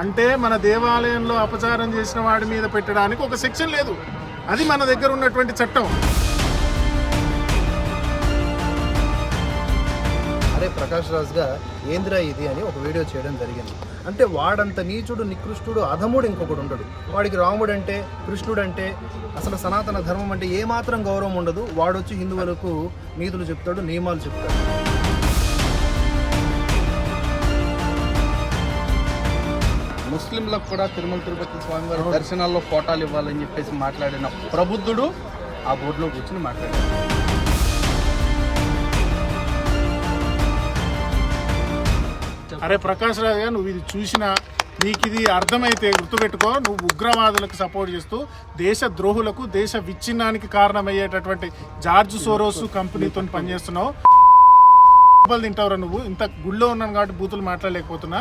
అంటే మన దేవాలయంలో అపచారం చేసిన వాడి మీద పెట్టడానికి ఒక సెక్షన్ లేదు. అది మన దగ్గర ఉన్నటువంటి చట్టం. అరే ప్రకాష్ రాజ్గా ఏంద్రా ఇది అని ఒక వీడియో చేయడం జరిగింది. అంటే వాడంత నీచుడు నికృష్టుడు అధముడు ఇంకొకడు ఉండడు. వాడికి రాముడు అంటే కృష్ణుడు అంటే అసలు సనాతన ధర్మం అంటే ఏమాత్రం గౌరవం ఉండదు. వాడొచ్చి హిందువులకు నీతులు చెప్తాడు నియమాలు చెప్తాడు. ముస్లింలకు కూడా తిరుమల తిరుపతి స్వామి వారి దర్శనాల్లో ఫోటాలు ఇవ్వాలని చెప్పేసి మాట్లాడిన ప్రబుద్ధుడు ఆ బోర్డులో కూర్చుని మాట్లాడాడు. అరే ప్రకాష్ రాజ్ గారు నువ్వు ఇది చూసినా నీకు ఇది అర్థమైతే గుర్తుపెట్టుకో. నువ్వు ఉగ్రవాదులకు సపోర్ట్ చేస్తూ దేశ ద్రోహులకు దేశ విచ్ఛిన్నానికి కారణమయ్యేటటువంటి జార్జ్ సోరోస్ కంపెనీతో పనిచేస్తున్నావు. తింటావురా నువ్వు. ఇంత గుళ్ళో ఉన్నాను కాబట్టి బూతులు మాట్లాడలేకపోతున్నా.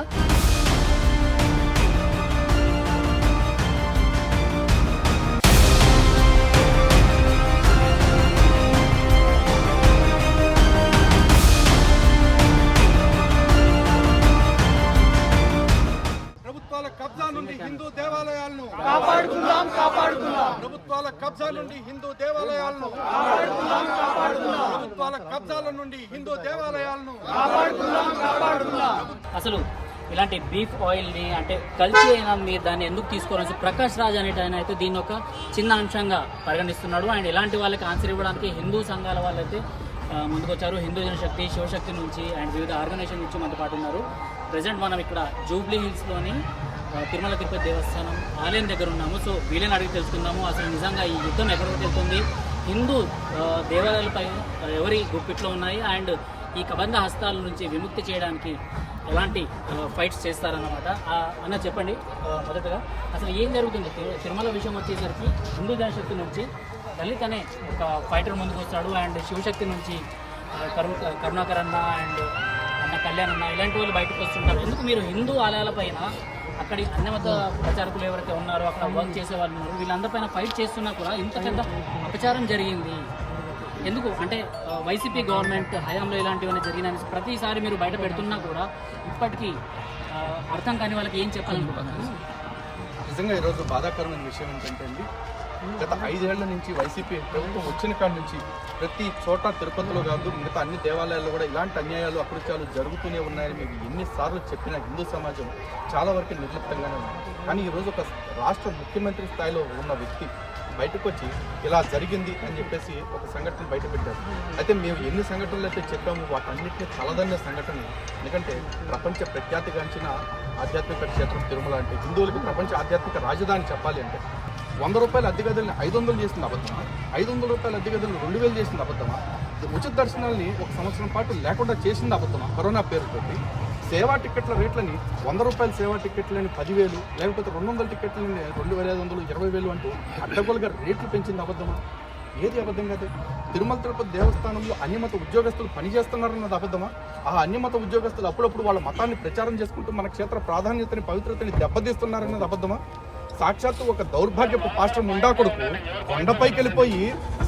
నుండి హిందూ దేవాలయాలను ప్రభుత్వాల కబ్జాల నుండి హిందూ దేవాలయాలను అసలు ఇలాంటి బీఫ్ ఆయిల్ని అంటే కల్తీ అయినా మీరు దాన్ని ఎందుకు తీసుకోవాలి ప్రకాష్ రాజ్ అనేట ఆయన అయితే దీన్ని ఒక చిన్న అంశంగా పరిగణిస్తున్నాడు. అండ్ ఇలాంటి వాళ్ళకి ఆన్సర్ ఇవ్వడానికి హిందూ సంఘాల వాళ్ళైతే ముందుకొచ్చారు. హిందూ జనశక్తి శివశక్తి నుంచి అండ్ వివిధ ఆర్గనైజేషన్ నుంచి మనతో పాటు ఉన్నారు. ప్రజెంట్ మనం ఇక్కడ జూబ్లీ హిల్స్లోని తిరుమల తిరుపతి దేవస్థానం ఆలయం దగ్గర ఉన్నాము. సో వీళ్ళని అడిగి తెలుసుకుందాము. అసలు నిజంగా ఈ యుద్ధం ఎక్కడికి వెళ్తుంది హిందూ దేవాలయాలపై ఎవరి గుప్పిట్లో ఉన్నాయి? అండ్ ఈ కబంధ హస్తాల నుంచి విముక్తి చేయడానికి ఎలాంటి ఫైట్స్ చేస్తారన్నమాట. అన్న చెప్పండి. మొదటగా. అసలు ఏం జరుగుతుంది? తిరుమల విషయం వచ్చేసరికి హిందూ జనశక్తి నుంచి దళిత్ అనే ఒక ఫైటర్ ముందుకు వస్తాడు అండ్ శివశక్తి నుంచి కరుణ కరుణాకర్ అన్న అండ్ అన్న కళ్యాణ్ అన్న ఇలాంటి వాళ్ళు బయటకు వస్తుంటారు. ఎందుకు మీరు హిందూ ఆలయాలపైన అక్కడి అన్నమత ప్రచారకులు ఎవరైతే ఉన్నారో అక్కడ వర్క్ చేసే వాళ్ళు ఉన్నారు వీళ్ళందరిపైన ఫైట్ చేస్తున్నా కూడా ఇంత పెద్ద అపచారం జరిగింది. ఎందుకు? అంటే వైసీపీ గవర్నమెంట్ హయాంలో ఇలాంటివన్నీ జరిగినాయని ప్రతిసారి మీరు బయట పెడుతున్నా కూడా ఇప్పటికీ అర్థం కాని వాళ్ళకి ఏం చెప్పాలనుకుంటున్నాను నిజంగా ఈరోజు బాధాకరమైన విషయం ఏంటంటే అండి గత ఐదేళ్ళ నుంచి వైసీపీ ప్రభుత్వం వచ్చిన కాడి నుంచి ప్రతి చోట తిరుపతిలో కాదు మిగతా అన్ని దేవాలయాల్లో కూడా ఇలాంటి అన్యాయాలు అకృత్యాలు జరుగుతూనే ఉన్నాయని మీకు ఎన్నిసార్లు చెప్పిన హిందూ సమాజం చాలా వరకు నిర్లిప్తంగానే ఉంది. కానీ ఈరోజు ఒక రాష్ట్ర ముఖ్యమంత్రి స్థాయిలో ఉన్న వ్యక్తి బయటకు వచ్చి ఇలా జరిగింది అని చెప్పేసి ఒక సంఘటన బయట పెట్టారు అయితే మేము ఎన్ని సంఘటనలు అయితే చెప్పాము వాటన్నిటిని తలదన్న సంఘటన. ఎందుకంటే ప్రపంచ ప్రఖ్యాతిగాంచిన ఆధ్యాత్మిక క్షేత్రం తిరుమల అంటే హిందువులకి ప్రపంచ ఆధ్యాత్మిక రాజధాని చెప్పాలి అంటే వంద రూపాయల అద్దె గదుల్ని ఐదు వందలు చేసింది అబద్ధమా? ఐదు వందల రూపాయల అద్దె గదులు రెండు వేలు చేసింది అబద్ధమా? ఉచిత దర్శనాల్ని ఒక సంవత్సరం పాటు లేకుండా చేసింది అబద్ధమా? కరోనా పేరుతోటి. సేవా టికెట్ల రేట్లని వంద రూపాయల సేవా టికెట్లని పదివేలు లేకపోతే రెండు వందల టికెట్లని రెండు వేల ఐదు వందలు ఇరవై వేలు అంటూ అడ్డగోలుగా రేట్లు పెంచింది అబద్ధమా? ఏది అబద్ధం కాదు. తిరుమల తిరుపతి దేవస్థానంలో అన్యమత ఉద్యోగస్తులు పనిచేస్తున్నారన్నది అబద్ధమా? ఆ అన్యమత ఉద్యోగస్తులు అప్పుడప్పుడు వాళ్ళ మతాన్ని ప్రచారం చేసుకుంటూ మన క్షేత్ర ప్రాధాన్యతని పవిత్రతని దెబ్బతీస్తున్నారన్నది అబద్ధమా? సాక్షాత్తు ఒక దౌర్భాగ్యపు పాస్టర్ ముండా కొడుకు కొండపైకి వెళ్ళిపోయి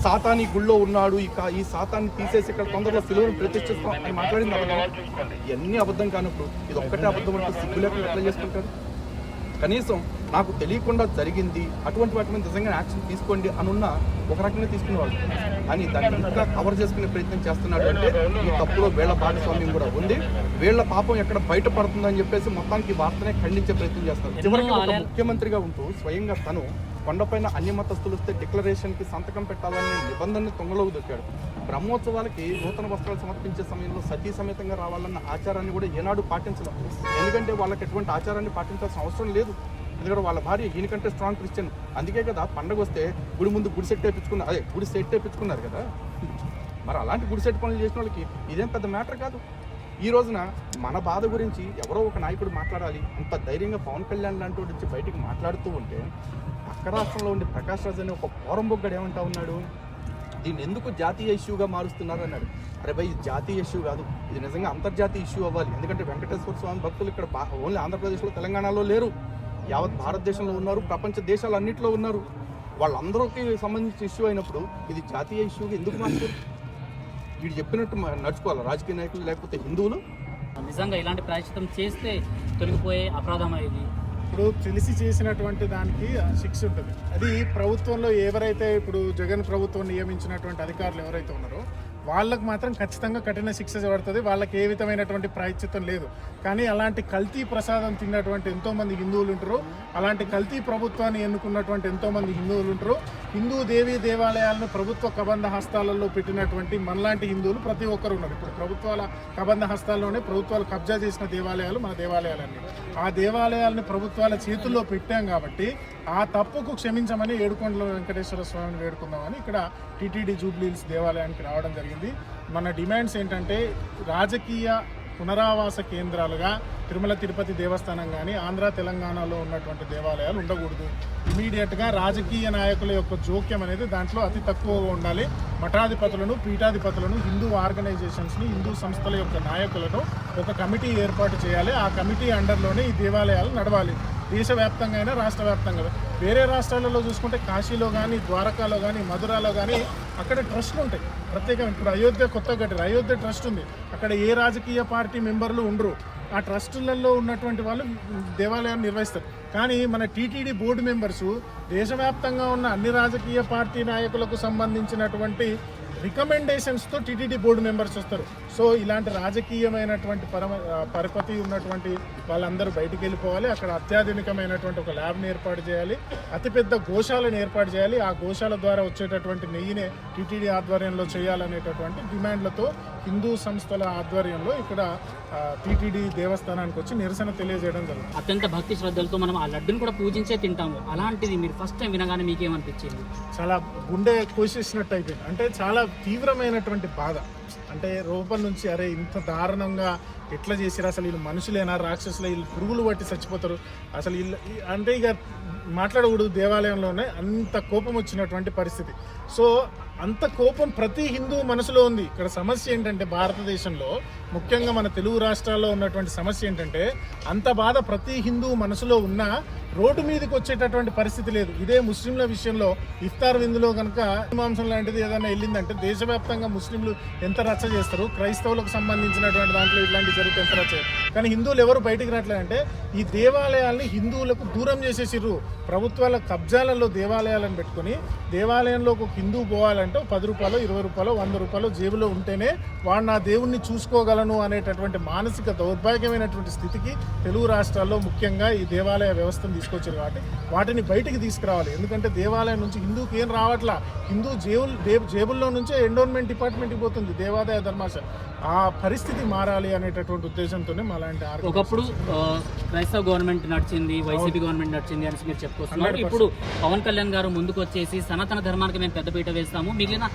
సాతాని గుళ్ళో ఉన్నాడు. ఇక ఈ సాతాన్ని తీసేసి ఇక్కడ తొందరలో సిలువను ప్రతిష్ఠిస్తాం అని మాట్లాడింది అబద్ధం. ఇవన్నీ అబద్ధం కానప్పుడు ఇది ఒక్కటే అబద్ధం అంటే సిగ్గు ఎట్లా చేసుకుంటారు? కనీసం నాకు తెలియకుండా జరిగింది అటువంటి వాటి మీద నిజంగా యాక్షన్ తీసుకోండి అని ఉన్న ఒక రకంగా తీసుకునేవాళ్ళు. కానీ దాన్ని ఇంకా కవర్ చేసుకునే ప్రయత్నం చేస్తున్నాడు అంటే ఈ తప్పులో వీళ్ళ భాగస్వామ్యం కూడా ఉంది. వీళ్ళ పాపం ఎక్కడ బయటపడుతుందని చెప్పేసి మొత్తానికి వార్తనే ఖండించే ప్రయత్నం చేస్తారు. చివరికి ఒక ముఖ్యమంత్రిగా ఉంటూ స్వయంగా తను కొండపైన అన్యమతస్తులు వస్తే డిక్లరేషన్కి సంతకం పెట్టాలనే నిబంధనని తొంగలోకి దొక్కాడు. బ్రహ్మోత్సవాలకి నూతన వస్త్రాలు సమర్పించే సమయంలో సతీ సమేతంగా రావాలన్న ఆచారాన్ని కూడా ఏనాడు పాటించడం ఎందుకంటే వాళ్ళకి ఎటువంటి ఆచారాన్ని పాటించాల్సిన అవసరం లేదు. ఎందుకంటే వాళ్ళ భార్య ఈయనకంటే స్ట్రాంగ్ క్రిస్టియన్ అందుకే కదా పండగ వస్తే గుడి ముందు గుడి సెట్ వేపించుకున్నారు అదే గుడి సెట్ వేయించుకున్నారు కదా. మరి అలాంటి గుడి సెట్ పనులు చేసిన వాళ్ళకి ఇదేం పెద్ద మ్యాటర్ కాదు. ఈ రోజున మన బాధ గురించి ఎవరో ఒక నాయకుడు మాట్లాడాలి. అంత ధైర్యంగా పవన్ కళ్యాణ్ లాంటి వాడు వచ్చి బయటికి మాట్లాడుతూ ఉంటే పక్క రాష్ట్రంలో ఉండే ప్రకాష్ రాజ్ అనే ఒక పోరంబొగ్గడు ఏమంటా ఉన్నాడు? దీన్ని ఎందుకు జాతీయ ఇష్యూగా మారుస్తున్నారు అన్నాడు. అరే భయ్ ఇది జాతీయ ఇష్యూ కాదు. ఇది నిజంగా అంతర్జాతీయ ఇష్యూ అవ్వాలి. ఎందుకంటే వెంకటేశ్వర స్వామి భక్తులు ఇక్కడ ఓన్లీ ఆంధ్రప్రదేశ్లో తెలంగాణలో లేరు. యావత్ భారతదేశంలో ఉన్నారు ప్రపంచ దేశాలు అన్నింటిలో ఉన్నారు. వాళ్ళందరికీ సంబంధించిన ఇష్యూ అయినప్పుడు ఇది జాతీయ ఇష్యూగా ఎందుకు మార్చారు? వీడు చెప్పినట్టు నడుచుకోవాలి? రాజకీయ నాయకులు లేకపోతే హిందువులు? నిజంగా ఇలాంటి ప్రాయశ్చితం చేస్తే తొలగిపోయే అపరాధం ఇది. ఇప్పుడు తెలిసి చేసినటువంటి దానికి శిక్ష ఉంటుంది. అది ప్రభుత్వంలో ఎవరైతే ఇప్పుడు జగన్ ప్రభుత్వం నియమించినటువంటి అధికారులు ఎవరైతే ఉన్నారో వాళ్ళకు మాత్రం ఖచ్చితంగా కఠిన శిక్ష పడుతుంది. వాళ్ళకి ఏ విధమైనటువంటి ప్రాయశ్చిత్తం లేదు. కానీ అలాంటి కల్తీ ప్రసాదం తిన్నటువంటి ఎంతోమంది హిందువులు ఉంటారు. అలాంటి కల్తీ ప్రభుత్వాన్ని ఎన్నుకున్నటువంటి ఎంతోమంది హిందువులు ఉంటారు. హిందూ దేవీ దేవాలయాలను ప్రభుత్వ కబంధ హస్తాలలో పెట్టినటువంటి మనలాంటి హిందువులు ప్రతి ఒక్కరు ఉన్నారు. ఇప్పుడు ప్రభుత్వాల కబంధ హస్తాల్లోనే ప్రభుత్వాలు కబ్జా చేసిన దేవాలయాలు మన దేవాలయాలన్నీ. ఆ దేవాలయాలను ప్రభుత్వాల చేతుల్లో పెట్టాం కాబట్టి ఆ తప్పుకు క్షమించమని ఏడుకొండల వెంకటేశ్వర స్వామిని వేడుకుందామని ఇక్కడ టీటీడీ జూబ్లీహిల్స్ దేవాలయానికి రావడం జరిగింది. మన డిమాండ్స్ ఏంటంటే రాజకీయ పునరావాస కేంద్రాలుగా తిరుమల తిరుపతి దేవస్థానం కానీ ఆంధ్ర తెలంగాణలో ఉన్నటువంటి దేవాలయాలు ఉండకూడదు. ఇమీడియట్గా రాజకీయ నాయకుల యొక్క జోక్యం అనేది దాంట్లో అతి తక్కువగా ఉండాలి. మఠాధిపతులను పీఠాధిపతులను హిందూ ఆర్గనైజేషన్స్ని హిందూ సంస్థల యొక్క నాయకులను ఒక కమిటీ ఏర్పాటు చేయాలి. ఆ కమిటీ అండర్లోనే ఈ దేవాలయాలు నడవాలి. దేశవ్యాప్తంగా అయినా రాష్ట్ర వ్యాప్తంగా వేరే రాష్ట్రాలలో చూసుకుంటే కాశీలో కానీ ద్వారకాలో కానీ మధురాలో కానీ అక్కడ ట్రస్ట్లు ఉంటాయి. ప్రత్యేకంగా ఇప్పుడు అయోధ్య కొత్త కట్టారు అయోధ్య ట్రస్ట్ ఉంది. అక్కడ ఏ రాజకీయ పార్టీ మెంబర్లు ఉండరు. ఆ ట్రస్టులలో ఉన్నటువంటి వాళ్ళు దేవాలయాన్ని నిర్వహిస్తారు. కానీ మన టీటీడీ బోర్డు మెంబర్సు దేశవ్యాప్తంగా ఉన్న అన్ని రాజకీయ పార్టీ నాయకులకు సంబంధించినటువంటి రికమెండేషన్స్తో టీటీడీ బోర్డు మెంబర్స్ వస్తారు. సో ఇలాంటి రాజకీయమైనటువంటి పరమ పరపతి ఉన్నటువంటి వాళ్ళందరూ బయటికి వెళ్ళిపోవాలి. అక్కడ అత్యాధునికమైనటువంటి ఒక ల్యాబ్ని ఏర్పాటు చేయాలి. అతిపెద్ద గోశాలను ఏర్పాటు చేయాలి. ఆ గోశాల ద్వారా వచ్చేటటువంటి నెయ్యిని టీటీడీ ఆధ్వర్యంలో చేయాలనేటటువంటి డిమాండ్లతో హిందూ సంస్థల ఆధ్వర్యంలో ఇక్కడ టీటీడీ దేవస్థానానికి వచ్చి నిరసన తెలియజేయడం జరుగుతుంది అత్యంత భక్తి శ్రద్ధలతో మనం ఆ లడ్డుని కూడా పూజించే తింటాము. అలాంటిది మీరు ఫస్ట్ టైం వినగానే మీకేమనిపించింది? చాలా గుండె కోసేసినట్టు అయిపోయింది. అంటే చాలా తీవ్రమైనటువంటి బాధ. అంటే రూపం నుంచి అరే ఇంత దారుణంగా ఎట్లా చేసిరు అసలు వీళ్ళు మనుషులేనా? రాక్షసులు? వీళ్ళు పురుగులు పట్టి చచ్చిపోతారు. అసలు వీళ్ళు అంటే ఇక మాట్లాడకూడదు దేవాలయంలోనే అంత కోపం వచ్చినటువంటి పరిస్థితి. సో అంత కోపం ప్రతి హిందూ మనసులో ఉంది. ఇక్కడ సమస్య ఏంటంటే భారతదేశంలో ముఖ్యంగా మన తెలుగు రాష్ట్రాల్లో ఉన్నటువంటి సమస్య ఏంటంటే అంత బాధ ప్రతి హిందూ మనసులో ఉన్నా రోడ్డు మీదకి వచ్చేటటువంటి పరిస్థితి లేదు. ఇదే ముస్లింల విషయంలో ఇఫ్తార్ విందులో కనుక మాంసం లాంటిది ఏదైనా వెళ్ళిందంటే దేశవ్యాప్తంగా ముస్లింలు ఎంత రచ్చ చేస్తారు? క్రైస్తవులకు సంబంధించినటువంటి దాంట్లో ఇట్లాంటివి జరిగితే ఎంత రచ్చ కానీ హిందువులు ఎవరు బయటికి రావట్లేదంటే ఈ దేవాలయాల్ని హిందువులకు దూరం చేసేసిర్రు. ప్రభుత్వాల కబ్జాలలో దేవాలయాలను పెట్టుకొని దేవాలయంలో ఒక హిందూ పోవాలంటే పది రూపాయలు ఇరవై రూపాయలు వంద రూపాయలు జేబులో ఉంటేనే వాడు నా దేవుణ్ణి చూసుకోగలను అనేటటువంటి మానసిక దౌర్భాగ్యమైనటువంటి స్థితికి తెలుగు రాష్ట్రాల్లో ముఖ్యంగా ఈ దేవాలయ వ్యవస్థను తీసుకొచ్చారు కాబట్టి వాటిని బయటికి తీసుకురావాలి. ఎందుకంటే దేవాలయం నుంచి హిందూకి ఏం రావట్లా? హిందూ జేబుల్ జేబుల్లో నుంచే ఎండోన్మెంట్ డిపార్ట్మెంట్కి పోతుంది దేవాదాయ ధర్మాశాల ఆ పరిస్థితి మారాలి అనేటటువంటి ఉద్దేశంతోనే మాలాంటి ఒకప్పుడు క్రైస్తవ గవర్నమెంట్ నడిచింది వైసీపీ గవర్నమెంట్ నడిచింది అని మీరు చెప్పుకొస్తున్నారు. ఇప్పుడు పవన్ కళ్యాణ్ గారు ముందుకు వచ్చేసి సనాతన ధర్మానికి మేము పెద్దపీట వేస్తాము. మిగిలిన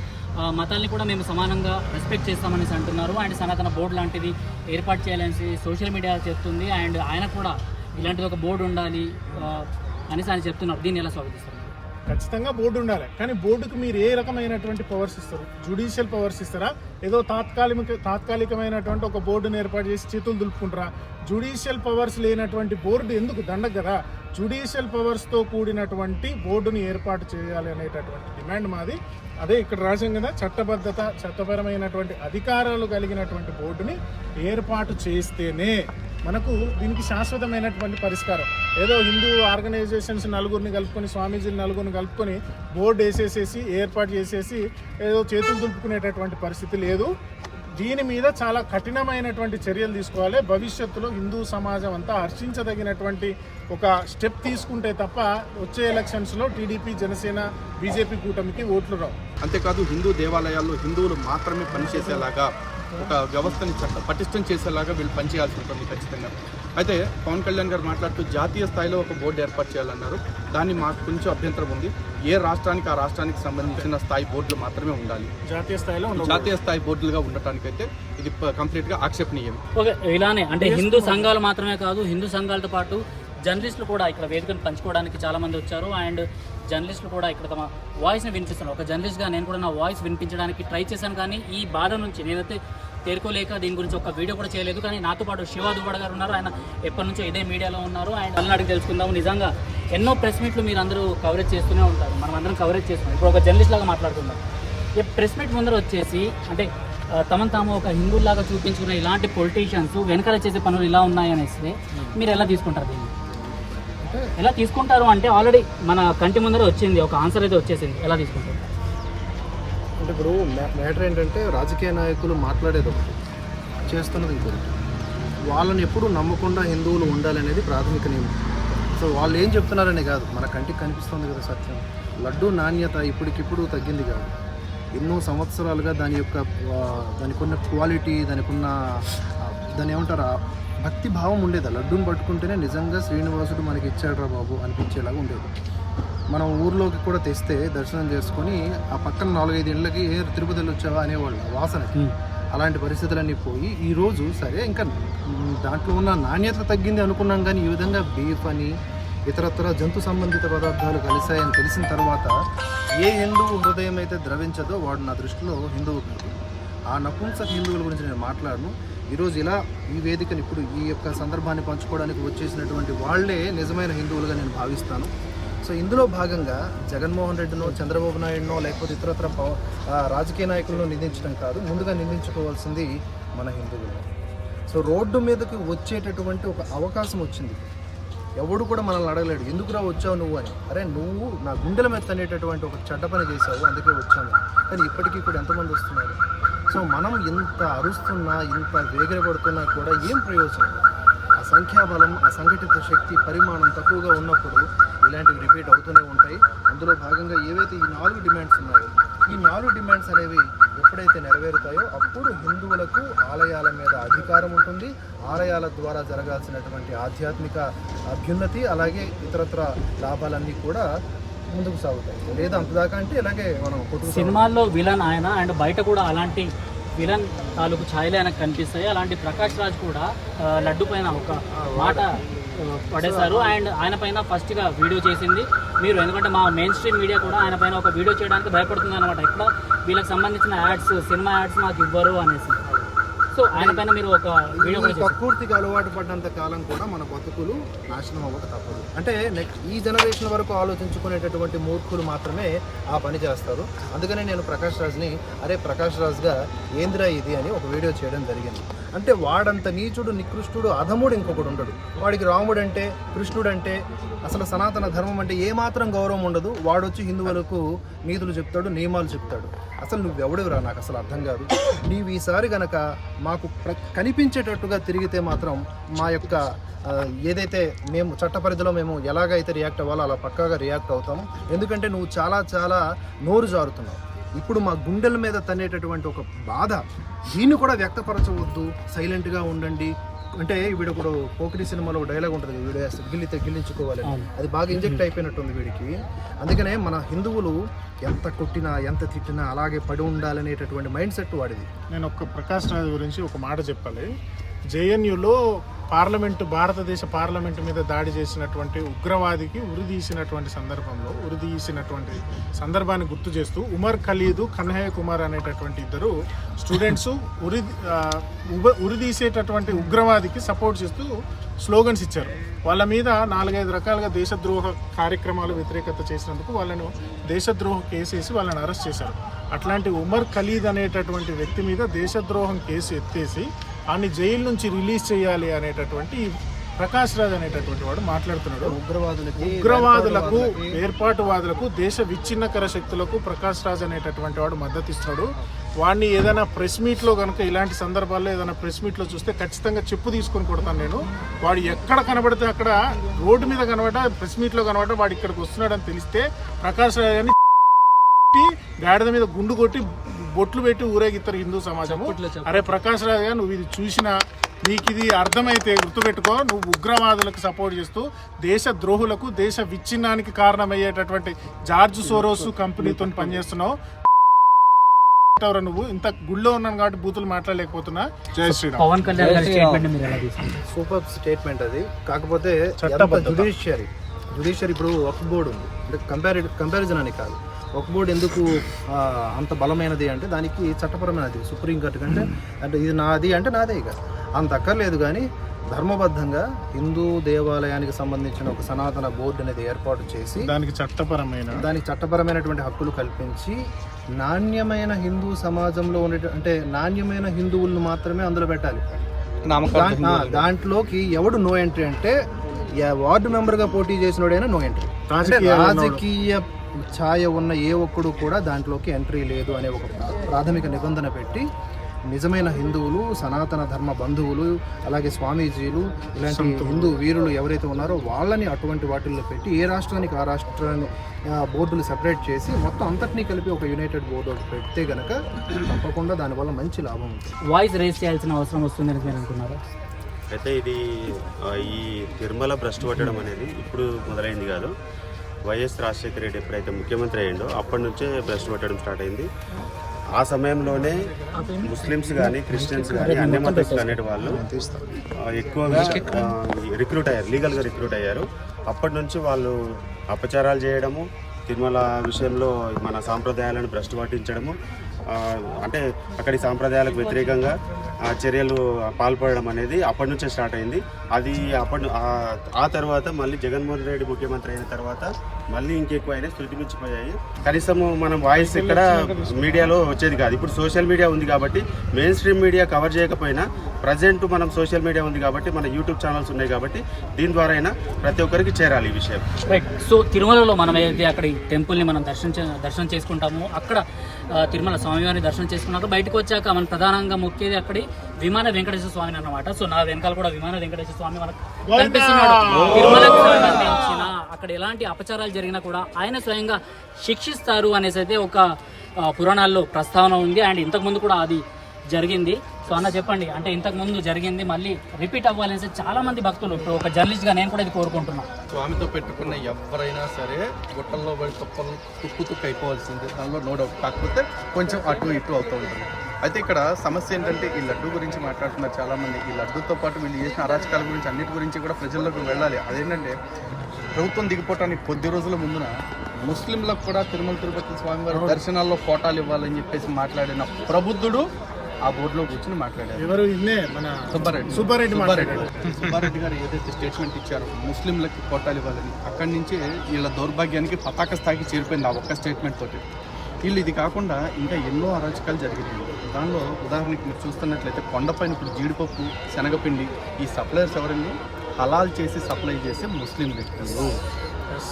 మతాల్ని కూడా మేము సమానంగా రెస్పెక్ట్ చేస్తామని అంటున్నారు. అండ్ సనాతన బోర్డు లాంటిది ఏర్పాటు చేయాలని సోషల్ మీడియా చెప్తుంది అండ్ ఆయన కూడా ఇలాంటిది ఒక బోర్డు ఉండాలి అనేసి ఆయన చెప్తున్నారు. దీన్ని ఎలా స్వాగతిస్తారు? ఖచ్చితంగా బోర్డు ఉండాలి. కానీ బోర్డుకు మీరు ఏ రకమైనటువంటి పవర్స్ ఇస్తారు? జుడిషియల్ పవర్స్ ఇస్తారా? ఏదో తాత్కాలిక తాత్కాలికమైనటువంటి ఒక బోర్డును ఏర్పాటు చేసి చేతులు దులుపుకుంటారా? జుడిషియల్ పవర్స్ లేనటువంటి బోర్డు ఎందుకు దండగ కదా? జుడిషియల్ పవర్స్తో కూడినటువంటి బోర్డుని ఏర్పాటు చేయాలి అనేటటువంటి డిమాండ్ మాది. అదే ఇక్కడ రాసాం కదా చట్టబద్ధత చట్టపరమైనటువంటి అధికారాలు కలిగినటువంటి బోర్డుని ఏర్పాటు చేస్తేనే మనకు దీనికి శాశ్వతమైనటువంటి పరిష్కారం. ఏదో హిందూ ఆర్గనైజేషన్స్ నలుగురిని కలుపుకొని స్వామీజీని నలుగురిని కలుపుకొని బోర్డు వేసేసేసి ఏర్పాటు చేసేసి ఏదో చేతులు దులుపుకునేటటువంటి పరిస్థితి లేదు. దీని మీద చాలా కఠినమైనటువంటి చర్యలు తీసుకోవాలి. భవిష్యత్తులో హిందూ సమాజం అంతా హర్షించదగినటువంటి ఒక స్టెప్ తీసుకుంటే తప్ప వచ్చే ఎలక్షన్స్లో టీడీపీ జనసేన బీజేపీ కూటమికి ఓట్లు రావు. అంతేకాదు హిందూ దేవాలయాల్లో హిందువులు మాత్రమే పనిచేసేలాగా ఒక వ్యవస్థని చట్ట పటిష్టం చేసేలాగా వీళ్ళు పనిచేయాల్సి ఉంటుంది ఖచ్చితంగా. అయితే పవన్ కళ్యాణ్ గారు మాట్లాడుతూ జాతీయ స్థాయిలో ఒక బోర్డు ఏర్పాటు చేయాలన్నారు. దాన్ని మాకు కొంచెం అభ్యంతరం ఉంది. ఏ రాష్ట్రానికి ఆ రాష్ట్రానికి సంబంధించిన స్థాయి బోర్డులు మాత్రమే ఉండాలి. జాతీయ స్థాయిలో జాతీయ స్థాయి బోర్డులుగా ఉండటానికైతే ఇది కంప్లీట్గా ఆక్షేపణీయం ఓకే ఇలానే అంటే హిందూ సంఘాలు మాత్రమే కాదు హిందూ సంఘాలతో పాటు జర్నలిస్టులు కూడా ఇక్కడ వేదికను పంచుకోవడానికి చాలామంది వచ్చారు. అండ్ జర్నలిస్టులు కూడా ఇక్కడ తమ వాయిస్ని వినిపిస్తున్నారు. ఒక జర్నలిస్ట్గా నేను కూడా నా వాయిస్ వినిపించడానికి ట్రై చేశాను కానీ ఈ బాధ నుంచి నేనైతే తేరుకోలేక దీని గురించి ఒక వీడియో కూడా చేయలేదు. కానీ నాతో పాటు శివ దువ్వాడ గారు ఉన్నారు. ఆయన ఎప్పటి నుంచో ఇదే మీడియాలో ఉన్నారు. ఆయన పల్నాడుకి తెలుసుకుందాము. నిజంగా ఎన్నో ప్రెస్ మీట్లు మీరు అందరూ కవరేజ్ చేస్తూనే ఉంటారు. మనం అందరం కవరేజ్ చేస్తున్నాం. ఇప్పుడు ఒక జర్నలిస్ట్ లాగా మాట్లాడుకుందాం. ఈ ప్రెస్ మీట్ ముందర వచ్చేసి అంటే తమను తాము ఒక హిందువులాగా చూపించుకునే ఇలాంటి పొలిటీషియన్స్ వెనకాల చేసే పనులు ఇలా ఉన్నాయనేసి మీరు ఎలా తీసుకుంటారు దీన్ని? ఎలా తీసుకుంటారు అంటే ఆల్రెడీ మన కంటి ముందర వచ్చింది ఒక ఆన్సర్ అయితే వచ్చేసింది. ఎలా తీసుకుంటారు? అంటే ఇప్పుడు మ్యాటర్ ఏంటంటే రాజకీయ నాయకులు మాట్లాడేది ఒకటి చేస్తున్నది ఇంకొకటి వాళ్ళని ఎప్పుడు నమ్మకుండా హిందువులు ఉండాలనేది ప్రాథమిక నియమం. సో వాళ్ళు ఏం చెప్తున్నారనే కాదు. మన కంటికి కనిపిస్తుంది కదా సత్యం. లడ్డు నాణ్యత ఇప్పటికిప్పుడు తగ్గింది కాదు. ఎన్నో సంవత్సరాలుగా దాని యొక్క దానికున్న దానికి ఉన్న క్వాలిటీ దానికి ఉన్న దాని ఏమంటారు భక్తి భావం ఉండేది. లడ్డూని పట్టుకుంటేనే నిజంగా శ్రీనివాసుడు మనకి ఇచ్చాడురా బాబు అనిపించేలాగా ఉండేది. మనం ఊర్లోకి కూడా తెస్తే దర్శనం చేసుకొని ఆ పక్కన నాలుగైదు ఇళ్ళకి ఏ తిరుపతి వెళ్ళి వచ్చావా అనేవాళ్ళు. ఆ వాసనకి అలాంటి పరిస్థితులన్నీ పోయి ఈ రోజు సరే ఇంకా దాంట్లో ఉన్న నాణ్యత తగ్గింది అనుకున్నాం కానీ ఈ విధంగా బీఫ్ అని ఇతరత్ర జంతు సంబంధిత పదార్థాలు కలిశాయని తెలిసిన తర్వాత ఏ హిందువు హృదయం అయితే ద్రవించదో వాడు నా దృష్టిలో హిందువు ఆ నపుంసక హిందువుల గురించి నేను మాట్లాడను. ఈరోజు ఇలా ఈ వేదికను ఇప్పుడు ఈ యొక్క సందర్భాన్ని పంచుకోవడానికి వచ్చేసినటువంటి వాళ్ళే నిజమైన హిందువులుగా నేను భావిస్తాను. సో ఇందులో భాగంగా జగన్మోహన్ రెడ్డినో చంద్రబాబు నాయుడునో లేకపోతే ఇతరత్ర రాజకీయ నాయకులను నిందించడం కాదు. ముందుగా నిందించుకోవాల్సింది మన హిందువులు. సో రోడ్డు మీదకి వచ్చేటటువంటి ఒక అవకాశం వచ్చింది. ఎవడు కూడా మనల్ని అడగలేడు. ఎందుకురా వచ్చావు నువ్వు? అని. అరే నువ్వు నా గుండెల మీద తనేటటువంటి ఒక చెడ్డ పని చేశావు. అందుకే వచ్చాను. కానీ ఇప్పటికీ కూడా ఎంతమంది వస్తున్నారు? సో మనం ఇంత అరుస్తున్నా ఇంత వేగిరపడుతున్నా కూడా ఏం ప్రయోజనం? ఆ సంఖ్యాబలం ఆ సంఘటిత శక్తి పరిమాణం తక్కువగా ఉన్నప్పుడు ఇలాంటివి రిపీట్ అవుతూనే ఉంటాయి. అందులో భాగంగా ఏవైతే ఈ నాలుగు డిమాండ్స్ ఉన్నాయో ఈ నాలుగు డిమాండ్స్ అనేవి ఎప్పుడైతే నెరవేరుతాయో అప్పుడు హిందువులకు ఆలయాల మీద అధికారం ఉంటుంది. ఆలయాల ద్వారా జరగాల్సినటువంటి ఆధ్యాత్మిక అభ్యున్నతి అలాగే ఇతరత్ర లాభాలన్నీ కూడా ముందుకు సాగుతాయి. లేదా అంతదాకా అంటే ఇలాగే మనం సినిమాల్లో విలన్ ఆయన అండ్ బయట కూడా అలాంటి విలన్ తాలూకు ఛాయలు ఆయనకు కనిపిస్తాయి. అలాంటి ప్రకాష్ రాజ్ కూడా లడ్డు పైన ఒక మాట పడేశారు. అండ్ ఆయన పైన ఫస్ట్గా వీడియో చేసింది మీరు. ఎందుకంటే మా మెయిన్ స్ట్రీమ్ మీడియా కూడా ఆయన పైన ఒక వీడియో చేయడానికి భయపడుతుంది అనమాట ఇక్కడ వీళ్ళకి సంబంధించిన యాడ్స్ సినిమా యాడ్స్ మాకు ఇవ్వరు అనేసి. సో ఆయన పైన మీరు ఒక వీడియో ప్రకృతికి అలవాటు పడ్డంత కాలం కూడా మన బతుకులు నాశనం అవ్వక తప్పదు. అంటే నెక్స్ట్ ఈ జనరేషన్ వరకు ఆలోచించుకునేటటువంటి మూర్ఖులు మాత్రమే ఆ పని చేస్తారు. అందుకనే నేను ప్రకాష్ రాజ్ని అరే ప్రకాష్ రాజ్గా ఏంద్రా ఇది? అని ఒక వీడియో చేయడం జరిగింది. అంటే వాడంత నీచుడు నికృష్టుడు అధముడు ఇంకొకడు ఉండడు. వాడికి రాముడు అంటే కృష్ణుడు అంటే అసలు సనాతన ధర్మం అంటే ఏమాత్రం గౌరవం ఉండదు. వాడొచ్చి హిందువులకు నీతులు చెప్తాడు నియమాలు చెప్తాడు. అసలు నువ్వెవడెవరా? నాకు అసలు అర్థం కాదు. నీవు ఈసారి గనక మాకు ప్ర కనిపించేటట్టుగా తిరిగితే మాత్రం మా యొక్క ఏదైతే మేము చట్ట పరిధిలో మేము ఎలాగైతే రియాక్ట్ అవ్వాలో అలా పక్కాగా రియాక్ట్ అవుతాము ఎందుకంటే నువ్వు చాలా చాలా నోరు జారుతున్నావు. ఇప్పుడు మా గుండెల మీద తన్నేటటువంటి ఒక బాధ. దీన్ని కూడా వ్యక్తపరచవద్దు. సైలెంట్గా ఉండండి. అంటే వీడు ఇప్పుడు పోకిరి సినిమాలో డైలాగ్ ఉంటుంది. వీడు గిల్లితే గిల్లించుకోవాలి. అది బాగా ఇంజెక్ట్ అయిపోయినట్టుంది వీడికి. అందుకనే మన హిందువులు ఎంత కొట్టినా ఎంత తిట్టినా అలాగే పడి ఉండాలనేటటువంటి మైండ్ సెట్ వాడిది. నేను ఒక ప్రకాష్ రాజ్ గురించి ఒక మాట చెప్పాలి. జేఎన్యులో పార్లమెంటు భారతదేశ పార్లమెంటు మీద దాడి చేసినటువంటి ఉగ్రవాదికి ఉరిదీసినటువంటి సందర్భంలో ఉరిదీసినటువంటి సందర్భాన్ని గుర్తు చేస్తూ ఉమర్ ఖలీదు కన్హయ్య కుమార్ అనేటటువంటి ఇద్దరు స్టూడెంట్స్ ఉరి ఉరిదీసేటటువంటి ఉగ్రవాదికి సపోర్ట్ చేస్తూ స్లోగన్స్ ఇచ్చారు. వాళ్ళ మీద నాలుగైదు రకాలుగా దేశద్రోహ కార్యక్రమాలు వ్యతిరేకత చేసినందుకు వాళ్ళను దేశద్రోహ కేసు వేసి వాళ్ళని అరెస్ట్ చేశారు. అట్లాంటి ఉమర్ ఖలీద్ అనేటటువంటి వ్యక్తి మీద దేశద్రోహం కేసు ఎత్తేసి ఆయన్ని జైలు నుంచి రిలీజ్ చేయాలి అనేటటువంటి ఈ ప్రకాష్ రాజ్ అనేటటువంటి వాడు మాట్లాడుతున్నాడు. ఉగ్రవాదులకి ఉగ్రవాదులకు ఏర్పాటువాదులకు దేశ విచ్ఛిన్నకర శక్తులకు ప్రకాష్ రాజ్ అనేటటువంటి వాడు మద్దతు ఇస్తున్నాడు వాడిని ఏదైనా ప్రెస్ మీట్లో కనుక ఇలాంటి సందర్భాల్లో ఏదైనా ప్రెస్ మీట్లో చూస్తే ఖచ్చితంగా చెప్పు తీసుకొని కొడతాను నేను. వాడు ఎక్కడ కనబడితే అక్కడ రోడ్డు మీద కనబడ ప్రెస్ మీట్లో కనబడ వాడు ఇక్కడికి వస్తున్నాడని తెలిస్తే ప్రకాష్ రాజ్ అని గాడిద మీద గుండు కొట్టి బొట్లు పెట్టి ఊరేగిస్తారు హిందూ సమాజము. అరే ప్రకాష్ రాజ్ గారు నువ్వు ఇది చూసినా నీకు ఇది అర్థమైతే గుర్తుపెట్టుకో నువ్వు ఉగ్రవాదులకు సపోర్ట్ చేస్తూ దేశ ద్రోహులకు దేశ విచ్ఛిన్నానికి కారణమయ్యేటటువంటి జార్జ్ సోరోస్ కంపెనీతో పనిచేస్తున్నావు. ఎవరు నువ్వు? ఇంత గుళ్ళో ఉన్నాను కాబట్టి బూతులు మాట్లాడలేకపోతున్నా. జై శ్రీరామ్. పవన్ కళ్యాణ్ గారి స్టేట్మెంట్ మీరు ఎలా తీసుకుంటారు సూపర్ స్టేట్మెంట్ అది. కాకపోతే చట్టబద్ధత. జుడిషియరీ జుడిషియరీ ఇప్పుడు ఒక బోర్డు ఉంది. అంటే కంపారి కంపారిజన్ అని కాదు. ఒక బోర్డు ఎందుకు అంత బలమైనది అంటే దానికి చట్టపరమైనది సుప్రీంకోర్టు కంటే అంటే ఇది నాది అంటే నాదే ఇక. అంత అక్కర్లేదు కానీ ధర్మబద్ధంగా హిందూ దేవాలయానికి సంబంధించిన ఒక సనాతన బోర్డు అనేది ఏర్పాటు చేసి దానికి చట్టపరమైన దానికి చట్టపరమైనటువంటి హక్కులు కల్పించి నాణ్యమైన హిందూ సమాజంలో ఉండే అంటే నాణ్యమైన హిందువులను మాత్రమే అందులో పెట్టాలి. దాంట్లోకి ఎవడు నో ఎంట్రీ అంటే వార్డు మెంబర్గా పోటీ చేసినోడైనా నో ఎంట్రీ. రాజకీయ ఛాయ ఉన్న ఏ ఒక్కడు కూడా దాంట్లోకి ఎంట్రీ లేదు అనే ఒక ప్రా- ప్రాథమిక నిబంధన పెట్టి నిజమైన హిందువులు సనాతన ధర్మ బంధువులు అలాగే స్వామీజీలు ఇలాంటి హిందూ వీరులు ఎవరైతే ఉన్నారో వాళ్ళని అటువంటి వాటిల్లో పెట్టి ఏ రాష్ట్రానికి ఆ రాష్ట్రాన్ని ఆ, బోర్డులు సెపరేట్ చేసి మొత్తం అంతటినీ కలిపి ఒక యునైటెడ్ బోర్డు ఒకటి పెడితే గనక తప్పకుండా దానివల్ల మంచి లాభం ఉంటుంది. వాయిస్ రేస్ చేయాల్సిన అవసరం వస్తుందని మీరు అనుకున్నారు? అయితే ఇది ఈ తిరుమల భ్రష్టు పట్టడం అనేది ఇప్పుడు మొదలైంది కాదు. వైఎస్ రాజశేఖర రెడ్డి ఎప్పుడైతే ముఖ్యమంత్రి అయ్యిండో అప్పటి నుంచే బ్రష్ పట్టడం స్టార్ట్ అయింది. ఆ సమయంలోనే ముస్లిమ్స్ కానీ క్రిస్టియన్స్ కానీ అన్ని మతస్థులు అనేటి వాళ్ళు ఎక్కువగా రిక్రూట్ అయ్యారు లీగల్గా రిక్రూట్ అయ్యారు. అప్పటి నుంచి వాళ్ళు అపచారాలు చేయడము తిరుమల విషయంలో మన సాంప్రదాయాలను భ్రష్టు పట్టించడము అంటే అక్కడి సాంప్రదాయాలకు వ్యతిరేకంగా చర్యలు పాల్పడడం అనేది అప్పటి నుంచే స్టార్ట్ అయింది. అది అప్పటి ఆ- తర్వాత మళ్ళీ జగన్మోహన్ రెడ్డి ముఖ్యమంత్రి అయిన తర్వాత మళ్ళీ ఇంకెక్కువ అయినా శృతి మించిపోయాయి. కనీసం మనం వాయిస్ ఇక్కడ మీడియాలో వచ్చేది కాదు. ఇప్పుడు సోషల్ మీడియా ఉంది కాబట్టి మెయిన్ స్ట్రీమ్ మీడియా కవర్ చేయకపోయినా ప్రజెంట్ మనం సోషల్ మీడియా ఉంది కాబట్టి మన యూట్యూబ్ ఛానల్స్ ఉన్నాయి కాబట్టి దీని ద్వారా అయినా ప్రతి ఒక్కరికి చేరాలి ఈ విషయం. రైట్ సో తిరుమలలో మనం ఏదైతే అక్కడ ఈ టెంపుల్ని మనం దర్శనం చే- దర్శనం చేసుకుంటామో అక్కడ తిరుమల స్వామివారిని దర్శనం చేసుకున్నాక బయటకు వచ్చాక మనం ప్రధానంగా మొక్కేది అక్కడి విమాన వెంకటేశ్వర స్వామిని అన్నమాట. సో నా వెనకాల కూడా విమాన వెంకటేశ్వర స్వామి మనకు కనిపిస్తున్నాడు. తిరుమలకు సంబంధించిన అక్కడ ఎలాంటి అపచారాలు జరిగినా కూడా ఆయన స్వయంగా శిక్షిస్తారు అనేసి అయితే ఒక పురాణాల్లో ప్రస్తావన ఉంది. అండ్ ఇంతకుముందు కూడా అది జరిగింది. సో అన్న చెప్పండి అంటే ఇంతకు ముందు జరిగింది మళ్ళీ రిపీట్ అవ్వాలనేసి చాలా మంది భక్తులు ఇప్పుడు ఒక జర్నలిస్ట్గా నేను కూడా ఇది కోరుకుంటున్నాను స్వామితో పెట్టుకున్న ఎవరైనా సరే గుట్టల్లో పడి తుప్పలు తుక్కు తుక్కు అయిపోవాల్సిందే దానిలో నో డౌట్ కాకపోతే కొంచెం అటు ఇటు అవుతూ ఉంటుంది. అయితే ఇక్కడ సమస్య ఏంటంటే ఈ లడ్డు గురించి మాట్లాడుతున్నారు చాలా మంది ఈ లడ్డుతో పాటు వీళ్ళు చేసిన అరాచకాల గురించి అన్నిటి గురించి కూడా ప్రజల్లోకి వెళ్ళాలి. అదేంటంటే ప్రభుత్వం దిగిపోవటానికి కొద్ది రోజుల ముందున ముస్లింలకు కూడా తిరుమల తిరుపతి స్వామివారి దర్శనాల్లో ఫోటాలు ఇవ్వాలని చెప్పేసి మాట్లాడిన ప్రబుద్ధుడు ఆ బోర్డులో కూర్చుని మాట్లాడారు. ఎవరు ఇన్నే మన సుబ్బారెడ్డి. సుబ్బారెడ్డి సుబ్బారెడ్డి. సుబ్బారెడ్డి గారు ఏదైతే స్టేట్మెంట్ ఇచ్చారో ముస్లింలకి కోటాలు ఇవ్వాలని అక్కడి నుంచి వీళ్ళ దౌర్భాగ్యానికి పతాక స్థాయికి చేరిపోయింది ఆ ఒక్క స్టేట్మెంట్ తోటి. వీళ్ళు ఇది కాకుండా ఇంకా ఎన్నో అరాచకాలు జరిగినాయి. దానిలో ఉదాహరణకి మీరు చూస్తున్నట్లయితే కొండపైన ఇప్పుడు జీడిపప్పు శనగపిండి ఈ సప్లయర్స్ ఎవరండి? హలాల్ చేసి సప్లై చేసే ముస్లిం వ్యక్తులు.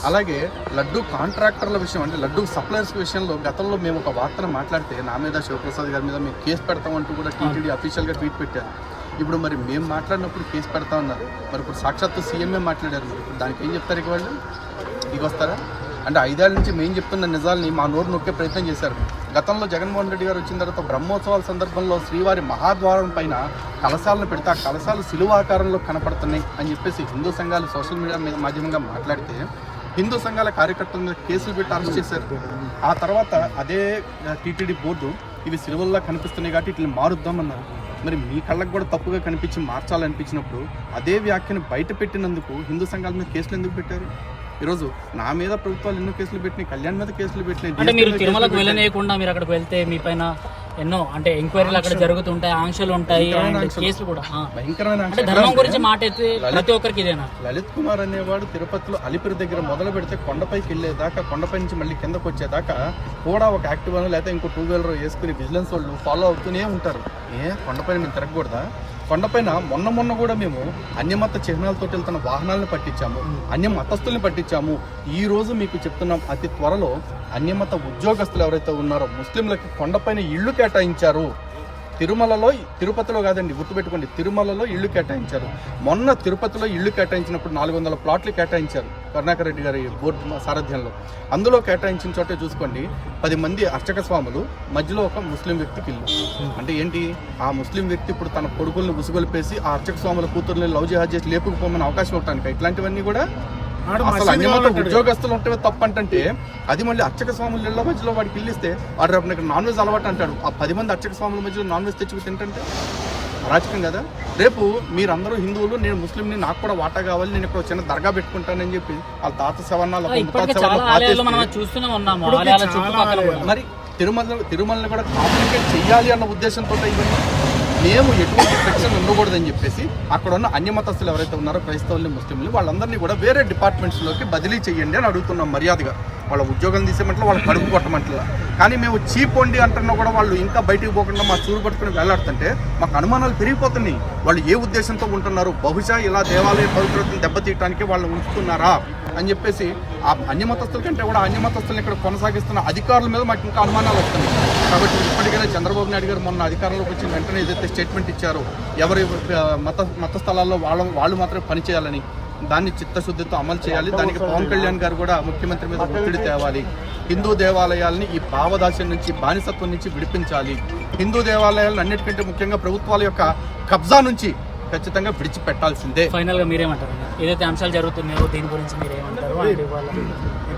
అలాగే లడ్డు కాంట్రాక్టర్ల విషయం అంటే లడ్డు సప్లయర్స్ విషయంలో గతంలో మేము ఒక వార్తను మాట్లాడితే నా మీద శివప్రసాద్ గారి మీద మేము కేసు పెడతామంటూ కూడా టీటీడీ అఫీషియల్గా ట్వీట్ పెట్టారు. ఇప్పుడు మరి మేము మాట్లాడినప్పుడు కేసు పెడతా ఉన్నారు. మరి ఇప్పుడు సాక్షాత్తు సీఎంఏ మాట్లాడారు మరి. ఇప్పుడు దానికి ఏం చెప్తారు ఇక వాళ్ళు? వస్తారా? అంటే ఐదేళ్ళ నుంచి మేము చెప్తున్న నిజాల్ని మా నోరు నొక్కే ప్రయత్నం చేశారు. గతంలో జగన్మోహన్ రెడ్డి గారు వచ్చిన తర్వాత బ్రహ్మోత్సవాల సందర్భంలో శ్రీవారి మహాద్వారం పైన కలశాలను పెడితే ఆ కలశాలు సిలువాకారంలో కనపడుతున్నాయి అని చెప్పేసి హిందూ సంఘాలు సోషల్ మీడియా మీద మాధ్యమంగా మాట్లాడితే హిందూ సంఘాల కార్యకర్తల మీద కేసులు పెట్టి అరెస్ట్ చేశారు. ఆ తర్వాత అదే టీటీడీ బోర్డు ఇవి సిలువల్లా కనిపిస్తున్నాయి కాబట్టి ఇట్లా మారుద్దామన్నారు. మరి మీ కళ్ళకు కూడా తప్పుగా కనిపించి మార్చాలనిపించినప్పుడు అదే వ్యాఖ్యను బయట పెట్టినందుకు హిందూ సంఘాల మీద కేసులు ఎందుకు పెట్టారు? ఈరోజు నా మీద ప్రభుత్వాలు ఎన్నో కేసులు పెట్టినాయి కళ్యాణ్ మీద కేసులు పెట్టినాయి అంటే మీరు తిరుమలకు వెళ్ళనీయకుండా మీరు అక్కడికి వెళ్తే మీ పైన ఎన్నో అంటే ఎంక్వైరీలు అక్కడ జరుగుతుంటాయి ఆంక్షలు ఉంటాయి. కేసులు కూడా. భయంకరమైన అంటే. ధర్మం గురించి మాట ప్రతి ఒక్కరికి ఇదేనా లలిత్ కుమార్ అనేవాడు తిరుపతిలో అలిపిరి దగ్గర మొదలు పెడితే కొండపైకి వెళ్ళేదాకా కొండపై నుంచి మళ్ళీ కిందకు వచ్చేదాకా కూడా ఒక యాక్టివ్ లేకపోతే ఇంకో టూ వీలర్ వేసుకుని విజిలెన్స్ వాళ్ళు ఫాలో అవుతూనే ఉంటారు ఏ కొండపైన మేము తిరగకూడదా కొండపైన మొన్న మొన్న కూడా మేము అన్యమత చిహ్నాలతో వెళ్తున్న వాహనాలను పట్టించాము అన్య మతస్థుల్ని పట్టించాము. ఈ రోజు మీకు చెప్తున్నాం అతి త్వరలో అన్యమత ఉద్యోగస్తులు ఎవరైతే ఉన్నారో ముస్లింలకి కొండపైన ఇళ్ళు కేటాయించారు. తిరుమలలో తిరుపతిలో కాదండి గుర్తుపెట్టుకోండి తిరుమలలో ఇళ్ళు కేటాయించారు. మొన్న తిరుపతిలో ఇళ్ళు కేటాయించినప్పుడు నాలుగు వందల ప్లాట్లు కేటాయించారు. కరుణాకర్ రెడ్డి గారి బోర్డు సారథ్యంలో. అందులో కేటాయించిన చోటే చూసుకోండి పది మంది అర్చక స్వాములు మధ్యలో ఒక ముస్లిం వ్యక్తికి ఇల్లు అంటే ఏంటి? ఆ ముస్లిం వ్యక్తి ఇప్పుడు తన కొడుకుల్ని ఉసుగొలిపేసి ఆ అర్చక స్వాముల కూతుర్ని లవ్ జిహాద్ చేసి లేపుకుపోమని అవకాశం ఇవ్వటానికి ఇట్లాంటివన్నీ కూడా అసలు అన్యమత కావాలంటాడు. ఉద్యోగస్తులు ఉంటే తప్పంటే అది మళ్ళీ అర్చక స్వాముల ఇళ్ళ మధ్యలో వాడికి ఇల్లు ఇస్తే వాడు రేపు నాన్ వెజ్ అలవాటు అంటాడు. ఆ పది మంది అర్చక స్వాముల మధ్యలో నాన్ వెజ్ తెచ్చి తింటుంటే? అరాచకం కదా? రేపు మీరందరూ హిందువులు నేను ముస్లింని నాకు కూడా వాటా కావాలి నేను ఇక్కడ చిన్న దర్గా పెట్టుకుంటానని చెప్పి వాళ్ళ తాత కూడా. మరి తిరుమల తిరుమలని కూడా కాంప్లికేట్ చెయ్యాలి అన్న ఉద్దేశంతో ఇవన్నీ. మేము ఎటువంటి సెక్షన్ ఉండకూడదని చెప్పేసి అక్కడ ఉన్న అన్యమతస్తులు ఎవరైతే ఉన్నారో క్రైస్తవుల్ని ముస్లింలు వాళ్ళందరినీ కూడా వేరే డిపార్ట్మెంట్స్లోకి బదిలీ చేయండి అని అడుగుతున్నాం మర్యాదగా. వాళ్ళ ఉద్యోగం తీసేమంటే వాళ్ళ కడుపు కొట్టమంటలా కానీ మేము చీప్ వండి అంటున్నా కూడా వాళ్ళు ఇంకా బయటికి పోకుండా మా చూరు పట్టుకుని వెళ్ళాడుతుంటే మాకు అనుమానాలు పెరిగిపోతున్నాయి. వాళ్ళు ఏ ఉద్దేశంతో ఉంటున్నారు? బహుశా ఇలా దేవాలయ పవిత్రతను దెబ్బతీయడానికి వాళ్ళు ఉంచుతున్నారా? అని చెప్పేసి ఆ అన్యమతస్తుల కంటే కూడా అన్యమతస్తులను ఇక్కడ కొనసాగిస్తున్న అధికారుల మీద మాకు ఇంకా అనుమానాలు వస్తున్నాయి. కాబట్టి ఇప్పటికైనా చంద్రబాబు నాయుడు గారు మొన్న అధికారంలోకి వచ్చిన వెంటనే ఏదైతే స్టేట్మెంట్ ఇచ్చారో ఎవరి మత మత స్థలాల్లో వాళ్ళ వాళ్ళు మాత్రమే పనిచేయాలని దాన్ని చిత్తశుద్ధితో అమలు చేయాలి. దానికి పవన్ కళ్యాణ్ గారు కూడా ముఖ్యమంత్రి మీద ఒత్తిడి తేవాలి. హిందూ దేవాలయాల్ని ఈ భావదాస్యం నుంచి బానిసత్వం నుంచి విడిపించాలి. హిందూ దేవాలయాలను అన్నిటికంటే ముఖ్యంగా ప్రభుత్వాల యొక్క కబ్జా నుంచి ఖచ్చితంగా విడిచిపెట్టాల్సిందే. ఫైనల్గా మీరేమంటారు? ఏదైతే అంశాలు జరుగుతున్నాయో దీని గురించి మీరేమంటారు? ఇవాళ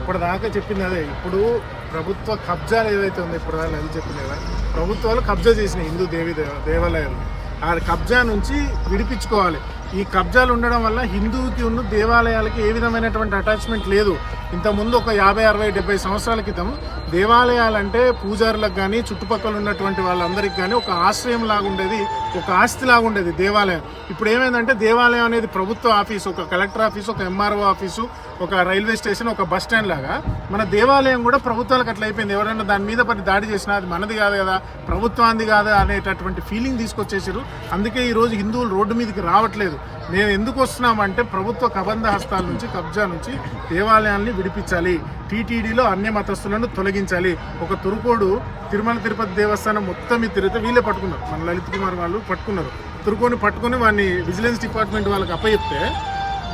ఇప్పటిదాకా చెప్పింది అదే. ఇప్పుడు ప్రభుత్వ కబ్జాలు ఏదైతే ఉందో ఇప్పుడు దాకా అది చెప్పింది కదా. ప్రభుత్వాలు కబ్జా చేసినాయి హిందూ దేవి దేవ- దేవాలయాలు. ఆ కబ్జా నుంచి విడిపించుకోవాలి. ఈ కబ్జాలు ఉండడం వల్ల హిందూకి ఉన్న దేవాలయాలకి ఏ విధమైనటువంటి అటాచ్మెంట్ లేదు. ఇంతకుముందు ఒక యాభై అరవై డెబ్బై సంవత్సరాల క్రితం దేవాలయాలంటే పూజారులకు కానీ చుట్టుపక్కల ఉన్నటువంటి వాళ్ళందరికీ కానీ ఒక ఆశ్రయం లాగా ఉండేది ఒక ఆస్తి లాగుండేది దేవాలయం. ఇప్పుడు ఏమైందంటే దేవాలయం అనేది ప్రభుత్వ ఆఫీసు ఒక కలెక్టర్ ఆఫీసు ఒక ఎంఆర్ఓ ఆఫీసు ఒక రైల్వే స్టేషన్ ఒక బస్ స్టాండ్ లాగా మన దేవాలయం కూడా ప్రభుత్వాలకు అట్లా అయిపోయింది. ఎవరైనా దాని మీద పడి దాడి చేసినా అది మనది కాదు కదా ప్రభుత్వానికి కాదు అనేటటువంటి ఫీలింగ్ తీసుకొచ్చేసారు అందుకే ఈ రోజు హిందువులు రోడ్డు మీదకి రావట్లేదు. మేము ఎందుకు వస్తున్నామంటే ప్రభుత్వ కబంధ హస్తాల నుంచి కబ్జా నుంచి దేవాలయాల్ని విడిపించాలి. టీటీడీలో అన్య మతస్థులను తొలగించాలి. ఒక తురుకోడు తిరుమల తిరుపతి దేవస్థానం మొత్తం తిరిగితే వీళ్ళే పట్టుకున్నారు. మన లలిత్ కుమార్ వాళ్ళు పట్టుకున్నారు. తురుకోని పట్టుకుని వాడిని విజిలెన్స్ డిపార్ట్మెంట్ వాళ్ళకి అప్పచెప్తే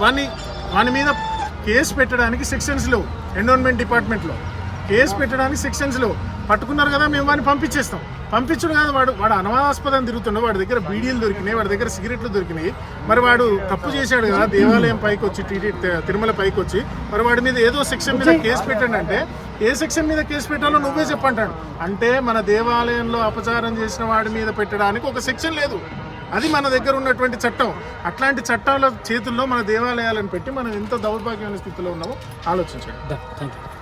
వాడిని వాని మీద కేసు పెట్టడానికి సెక్షన్స్ లేవు. ఎండోన్మెంట్ డిపార్ట్మెంట్లో కేసు పెట్టడానికి సెక్షన్స్ లేవు. పట్టుకున్నారు కదా మేము వాడిని పంపించేస్తాం. పంపించడు కాదు వాడు వాడు అనవాస్పదం తిరుగుతుండే వాడి దగ్గర బీడీలు దొరికినాయి వాడి దగ్గర సిగరెట్లు దొరికినాయి. మరి వాడు తప్పు చేశాడు కదా దేవాలయం పైకి వచ్చి టీటీ తిరుమల పైకి వచ్చి మరి వాడి మీద ఏదో సెక్షన్ మీద కేసు పెట్టండి అంటే ఏ సెక్షన్ మీద కేసు పెట్టాలో నువ్వే చెప్పంటాడు. అంటే మన దేవాలయంలో అపచారం చేసిన వాడి మీద పెట్టడానికి ఒక సెక్షన్ లేదు. అది మన దగ్గర ఉన్నటువంటి చట్టం. అట్లాంటి చట్టాల చేతుల్లో మన దేవాలయాలను పెట్టి మనం ఎంత దౌర్భాగ్యమైన స్థితిలో ఉన్నామో ఆలోచించండి. Thank you